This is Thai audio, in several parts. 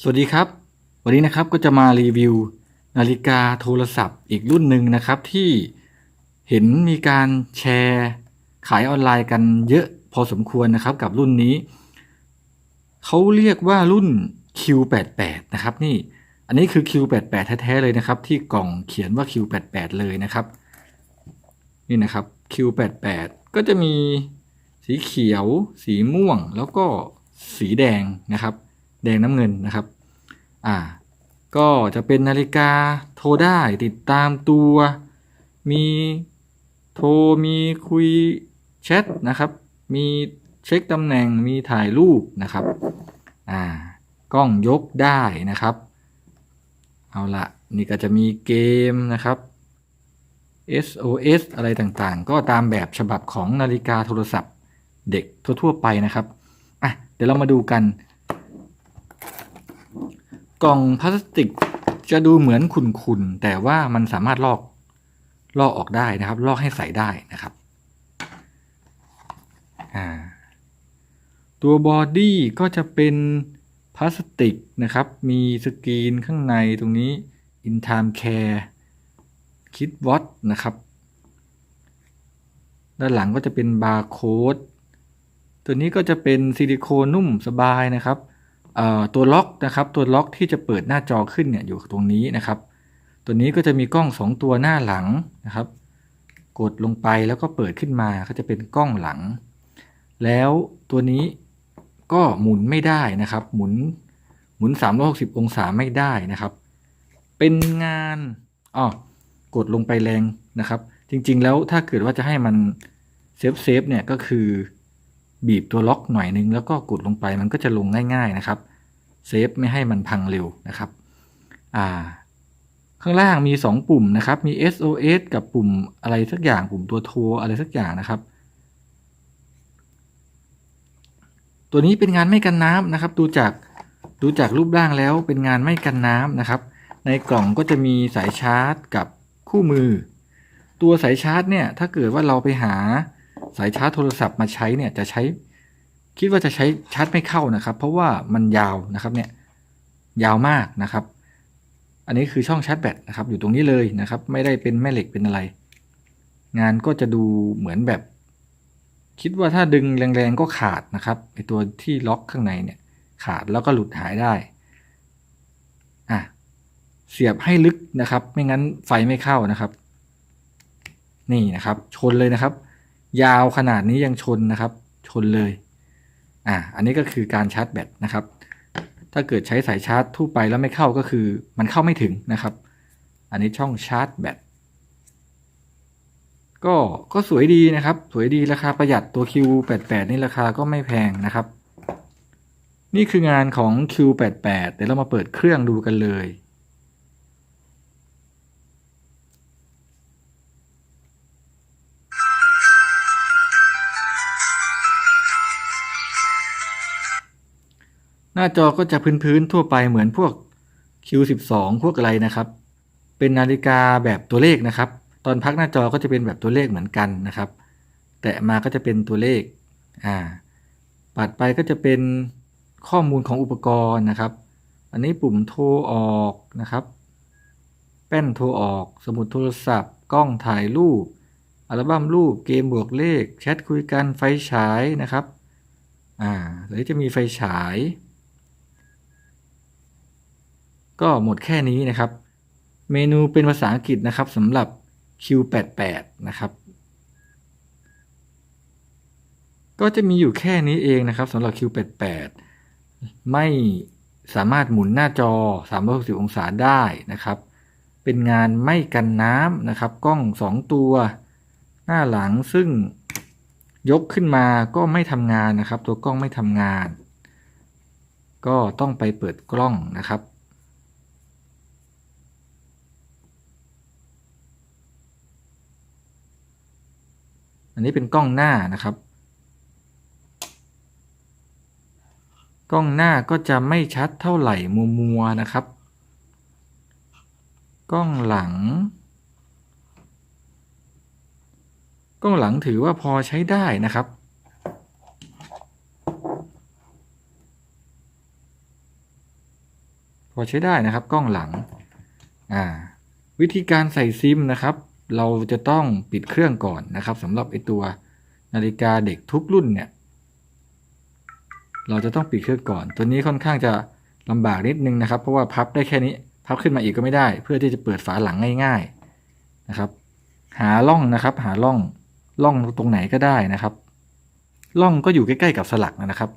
สวัสดีครับ วันนี้นะครับก็จะมารีวิว นาฬิกาโทรศัพท์อีกรุ่นหนึ่งนะครับ ที่เห็นมีการแชร์ขายออนไลน์กันเยอะพอสมควรนะครับกับรุ่นนี้ เขาเรียกว่ารุ่น Q88 นะครับนี่อันนี้คือ Q88 แท้ๆเลยนะครับ ที่กล่องเขียนว่า Q88 เลยนะครับ นี่นะครับ Q88 ก็จะมีสีเขียว สีม่วง แล้วก็สีแดงนะครับ แดงน้ำเงินนะครับ อ่า ก็จะเป็นนาฬิกาโทรได้ติดตามตัว มีโทรมีคุยแชทนะครับ มีเช็คตำแหน่งมีถ่ายรูปนะครับ อ่ากล้องยกได้นะครับ เอาละนี่ก็จะมีเกมนะครับ SOS อะไรต่างๆ ก็ตามแบบฉบับของนาฬิกาโทรศัพท์เด็กทั่ว ๆ ไปนะครับ อะ เดี๋ยวเรามาดูกัน กล่องพลาสติกจะดูเหมือนขุ่นๆ แต่ว่ามันสามารถลอกลอกออกได้นะครับ ลอกให้ใส่ได้นะครับตัวบอดี้ก็จะเป็นพลาสติกนะครับ มีสกรีนข้างในตรงนี้ In Time Care Kit Watch นะครับ ด้านหลังก็จะเป็นบาร์โค้ดตัวนี้ก็จะเป็นซิลิโคนนุ่มสบายนะครับ ตัวล็อกนะครับตัวล็อกที่จะเปิดหน้าจอขึ้นเนี่ยอยู่ตรงนี้นะครับ ตัวนี้ก็จะมีกล้อง 2 ตัวหน้าหลังนะครับ กดลงไปแล้วก็เปิดขึ้นมาก็จะเป็นกล้องหลัง แล้วตัวนี้ก็หมุนไม่ได้นะครับ หมุนหมุน 360 องศาไม่ได้นะครับ เป็นงานอ๋อกดลงไปแรงนะครับ จริงๆแล้วถ้าเกิดว่าจะให้มันเซฟเซฟเนี่ยก็คือ บีบตัวล็อกหน่อยนึงแล้วก็กดลงไปมันก็จะลงง่าย ๆนะครับเซฟไม่ให้มันพังเร็วนะครับอ่าข้างล่างมี 2 ปุ่มนะครับ มี SOS กับปุ่มอะไรสักอย่างปุ่มตัวโทรอะไรสักอย่างนะครับ ตัวนี้เป็นงานไม่กันน้ำนะครับ ดูจากดูจากรูปร่างแล้วเป็นงานไม่กันน้ำนะครับ ในกล่องก็จะมีสายชาร์จกับคู่มือ ตัวสายชาร์จเนี่ยถ้าเกิดว่าเราไปหา สายชาร์จโทรศัพท์มาใช้เนี่ยจะใช้ คิดว่าจะใช้ชาร์จไม่เข้านะครับ เพราะว่ามันยาวนะครับเนี่ยยาวมากนะครับ อันนี้คือช่องชาร์จแบตนะครับ อยู่ตรงนี้เลยนะครับ ไม่ได้เป็นแม่เหล็กเป็นอะไร งานก็จะดูเหมือนแบบ คิดว่าถ้าดึงแรงๆก็ขาดนะครับไอตัวที่ล็อกข้างในเนี่ย ขาดแล้วก็หลุดหายได้อะเสียบให้ลึกนะครับ ไม่งั้นไฟไม่เข้านะครับ นี่นะครับ ชนเลยนะครับ ยาวขนาดนี้ยังชนนะครับ ชนเลย อะอันนี้ก็คือการชาร์จแบตนะครับ ถ้าเกิดใช้สายชาร์จทั่วไปแล้วไม่เข้าก็คือมันเข้าไม่ถึงนะครับ อันนี้ช่องชาร์จแบต ก็ก็สวยดีนะครับ สวยดีราคาประหยัดตัว Q88 นี่ราคาก็ไม่แพงนะครับ นี่คืองานของ Q88 เดี๋ยวเรามาเปิดเครื่องดูกันเลย หน้าจอก็จะพื้นๆทั่วไปเหมือนพวก Q12 พวกอะไรนะครับ เป็นนาฬิกาแบบตัวเลขนะครับ ตอนพักหน้าจอก็จะเป็นแบบตัวเลขเหมือนกันนะครับ แตะมาก็จะเป็นตัวเลขอ่าปัดไปก็จะเป็นข้อมูลของอุปกรณ์นะครับ อันนี้ปุ่มโทรออกนะครับ แป้นโทรออก สมุดโทรศัพท์ กล้องถ่ายรูป อัลบั้มรูป เกมบวกเลข แชทคุยกัน ไฟฉายนะครับ อ่าหรือจะมีไฟฉาย ก็หมดแค่นี้นะครับ เมนูเป็นภาษาอังกฤษนะครับสำหรับ Q88 นะครับ ก็จะมีอยู่แค่นี้เองนะครับสำหรับ Q88 ไม่สามารถหมุนหน้าจอ 360 องศาได้นะครับ เป็นงานไม่กันน้ำนะครับ กล้อง 2 ตัว หน้าหลังซึ่งยกขึ้นมาก็ไม่ทำงานนะครับ ตัวกล้องไม่ทำงาน ก็ต้องไปเปิดกล้องนะครับ อันนี้เป็นกล้องหน้านะครับ กล้องหน้าก็จะไม่ชัดเท่าไหร่มัวมัวๆนะครับ กล้องหลัง กล้องหลังถือว่าพอใช้ได้นะครับพอใช้ได้นะครับกล้องหลัง อ่า วิธีการใส่ซิมนะครับ เราจะต้องปิดเครื่องก่อนนะครับสำหรับไอตัวนาฬิกาเด็กทุกรุ่นเนี่ย เราจะต้องปิดเครื่องก่อน ตัวนี้ค่อนข้างจะลำบากนิดนึงนะครับ เพราะว่าพับได้แค่นี้ พับขึ้นมาอีกก็ไม่ได้ เพื่อที่จะเปิดฝาหลังง่าย ๆนะครับ หาล่องนะครับ หาล่องล่องตรงไหนก็ได้นะครับล่องก็อยู่ใกล้ๆกับสลักนะครับ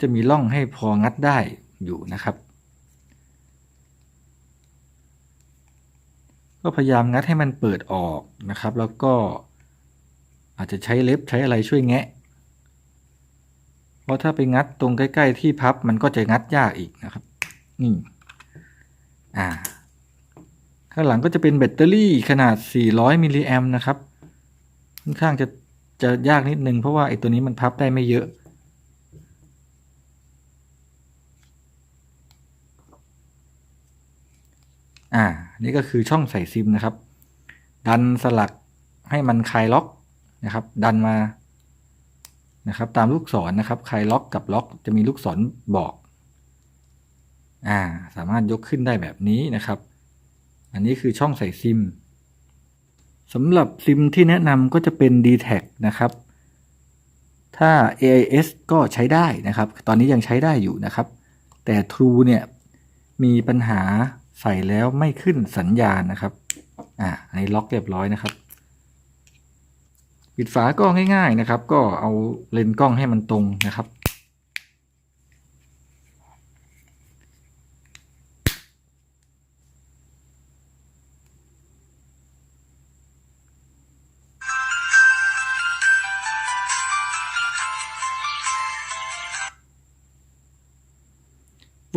จะมีล่องให้พองัดได้อยู่นะครับ ก็พยายามงัดให้มันเปิดออกนะครับ แล้วก็อาจจะใช้เล็บใช้อะไรช่วยแงะ เพราะถ้าไปงัดตรงใกล้ ๆ ที่พับมันก็จะงัดยากอีกนะครับ นี่ อ่า ข้างหลังก็จะเป็นแบตเตอรี่ขนาด 400 มิลลิแอมนะครับ ค่อนข้างจะจะยากนิดนึงเพราะว่าไอ้ตัวนี้มันพับได้ไม่เยอะ อ่า นี่ก็คือช่องใส่ซิมนะครับ ดันสลักให้มันคลายล็อกนะครับ ดันมานะครับ ตามลูกศรนนะครับคลายล็อกกับล็อกจะมีลูกศรบอก อ่า สามารถยกขึ้นได้แบบนี้นะครับ อันนี้คือช่องใส่ซิมสำหรับซิมที่แนะนำก็จะเป็น d t แทนะครับ ถ้า AIS ก็ใช้ได้นะครับ ตอนนี้ยังใช้ได้อยู่นะครับ แต่ True เนี่ยมีปัญหา ใส่แล้วไม่ขึ้นสัญญาณนะครับ อ่าอันนี้ล็อกเรียบร้อยนะครับ ปิดฝาก็ง่าย ๆนะครับ ก็เอาเลนส์กล้องให้มันตรงนะครับ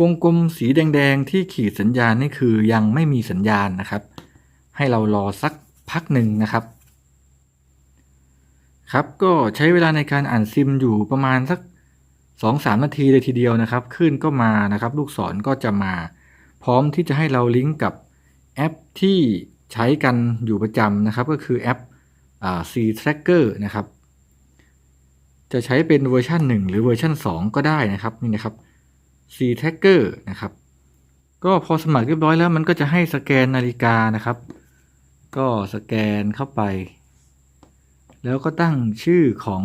วงกลมสีแดง ๆ ที่ขีดสัญญาณนี่คือยังไม่มีสัญญาณนะครับ ให้เรารอสักพักหนึ่งนะครับครับก็ใช้เวลาในการอ่านซิมอยู่ประมาณสัก2-3 นาทีเลยทีเดียวนะครับขึ้นก็มานะครับ ลูกศรก็จะมา พร้อมที่จะให้เราลิงก์กับแอปที่ใช้กันอยู่ประจำนะครับ ก็คือแอป C Tracker นะครับ จะใช้เป็นเวอร์ชัน1 หรือเวอร์ชัน2 ก็ได้นะครับนี่นะครับ C Tracker นะครับ ก็พอสมัครเรียบร้อยแล้วมันก็จะให้สแกนนาฬิกานะครับ ก็สแกนเข้าไป แล้วก็ตั้งชื่อของ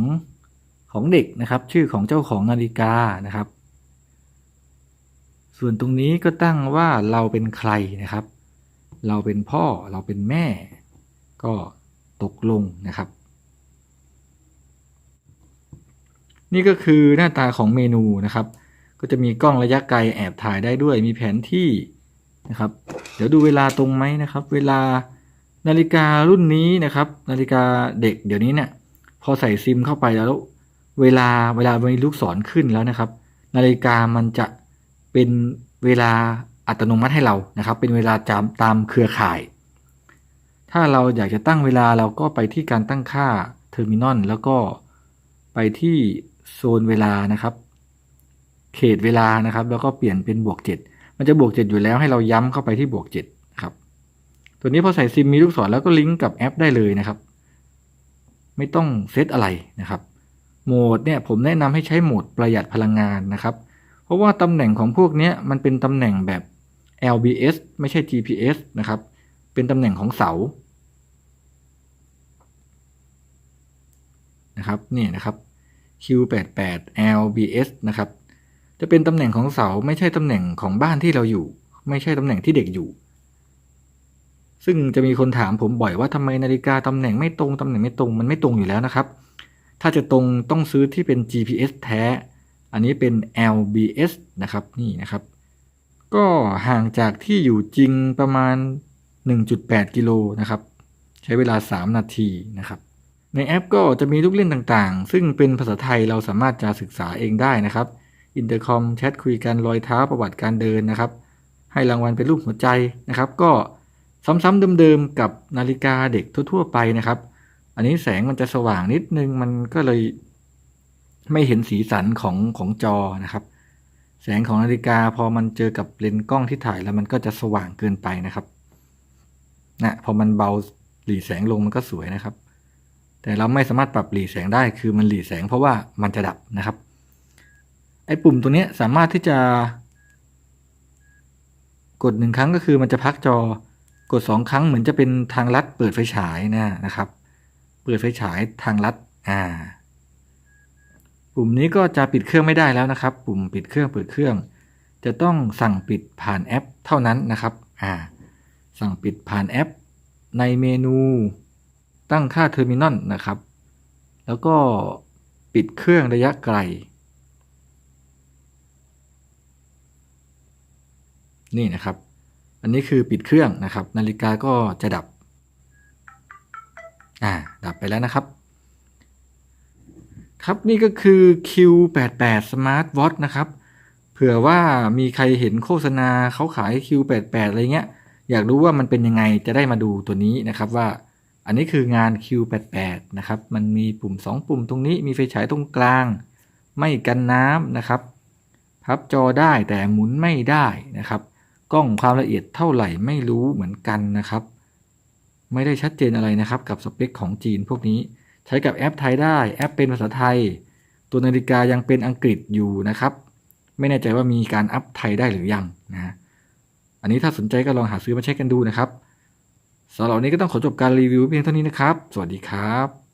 ของเด็กนะครับ ชื่อของเจ้าของนาฬิกานะครับ ส่วนตรงนี้ก็ตั้งว่าเราเป็นใครนะครับ เราเป็นพ่อเราเป็นแม่ ก็ตกลงนะครับ นี่ก็คือหน้าตาของเมนูนะครับ ก็จะมีกล้องระยะไกลแอบถ่ายได้ด้วย มีแผนที่นะครับ เดี๋ยวดูเวลาตรงไหมนะครับ เวลานาฬิการุ่นนี้นะครับ นาฬิกาเด็กเดี๋ยวนี้เนี่ยพอใส่ซิมเข้าไปแล้วเวลาเวลามีลูกศรขึ้นแล้วนะครับ นาฬิกามันจะเป็นเวลาอัตโนมัติให้เรานะครับ เป็นเวลาจำตามเครือข่าย ถ้าเราอยากจะตั้งเวลาเราก็ไปที่การตั้งค่าเทอร์มินอลแล้วก็ไปที่โซนเวลานะครับ เขตเวลานะครับ แล้วก็เปลี่ยนเป็นบวกเจ็ดมันจะบวกเจ็ดอยู่แล้วให้เราย้ำเข้าไปที่บวกเจ็ดครับ ตัวนี้พอใส่ซิมมีลูกศรแล้วก็ลิงก์กับแอปได้เลยนะครับ ไม่ต้องเซตอะไรนะครับ โหมดเนี่ยผมแนะนำให้ใช้โหมดประหยัดพลังงานนะครับ เพราะว่าตำแหน่งของพวกนี้มันเป็นตำแหน่งแบบ LBS ไม่ใช่ GPS นะครับ เป็นตำแหน่งของเสา นะครับ นี่นะครับ Q88 LBS นะครับ จะเป็นตำแหน่งของเสาไม่ใช่ตำแหน่งของบ้านที่เราอยู่ ไม่ใช่ตำแหน่งที่เด็กอยู่ ซึ่งจะมีคนถามผมบ่อยว่าทำไมนาฬิกาตำแหน่งไม่ตรงตำแหน่งไม่ตรงมันไม่ตรงอยู่แล้วนะครับ ถ้าจะตรงต้องซื้อที่เป็น GPS แท้ อันนี้เป็น LBS นะครับนี่นะครับ ก็ห่างจากที่อยู่จริงประมาณ 1.8 กิโลนะครับ ใช้เวลา 3 นาทีนะครับในแอปก็จะมีลูกเล่นต่างๆ ซึ่งเป็นภาษาไทยเราสามารถจะศึกษาเองได้นะครับ อินเตอร์คอมแชทคุยกันรอยเท้าประวัติการเดินนะครับ ให้รางวัลเป็นรูปหัวใจนะครับ ก็ซ้ำๆเดิมๆกับนาฬิกาเด็กทั่วๆไปนะครับ อันนี้แสงมันจะสว่างนิดนึงมันก็เลยไม่เห็นสีสันของของจอนะครับ แสงของนาฬิกาพอมันเจอกับเลนส์กล้องที่ถ่ายแล้วมันก็จะสว่างเกินไปนะครับนะพอมันเบาหลีแสงลงมันก็สวยนะครับ แต่เราไม่สามารถปรับหลีแสงได้คือมันหลีแสงเพราะว่ามันจะดับนะครับ ไอ้ปุ่มตัวนี้สามารถที่จะ กดหนึ่งครั้งก็คือมันจะพักจอกดสองครั้งเหมือนจะเป็นทางลัดเปิดไฟฉายนะนะครับ เปิดไฟฉายทางลัดอ่า ปุ่มนี้ก็จะปิดเครื่องไม่ได้แล้วนะครับ ปุ่มปิดเครื่องเปิดเครื่อง จะต้องสั่งปิดผ่านแอป เท่านั้นนะครับอ่าสั่งปิดผ่านแอป ในเมนูตั้งค่าเทอร์มินอลนะครับ แล้วก็ปิดเครื่องระยะไกล นี่นะครับ อันนี้คือปิดเครื่องนะครับ นาฬิกาก็จะดับ อ่า ดับไปแล้วนะครับ ครับนี่ก็คือ Q88 Smart Watch นะครับ เผื่อว่ามีใครเห็นโฆษณาเขาขาย Q88 อะไรเงี้ย อยากรู้ว่ามันเป็นยังไงจะได้มาดูตัวนี้นะครับว่าอันนี้คืองาน Q88 นะครับ มันมีปุ่ม 2 ปุ่มตรงนี้ มีไฟฉายตรงกลาง ไม่กันน้ำนะครับ พับจอได้แต่หมุนไม่ได้นะครับ กล้องความละเอียดเท่าไหร่ไม่รู้เหมือนกันนะครับ ไม่ได้ชัดเจนอะไรนะครับ กับสเปคของจีนพวกนี้ใช้กับแอปไทยได้แอปเป็นภาษาไทย ตัวนาฬิกายังเป็นอังกฤษอยู่นะครับ ไม่แน่ใจว่ามีการอัพไทยได้หรือยังนะอันนี้ถ้าสนใจก็ลองหาซื้อมาใช้กันดูนะครับสำหรับวันนี้ก็ต้องขอจบการรีวิวเพียงเท่านี้นะครับ สวัสดีครับ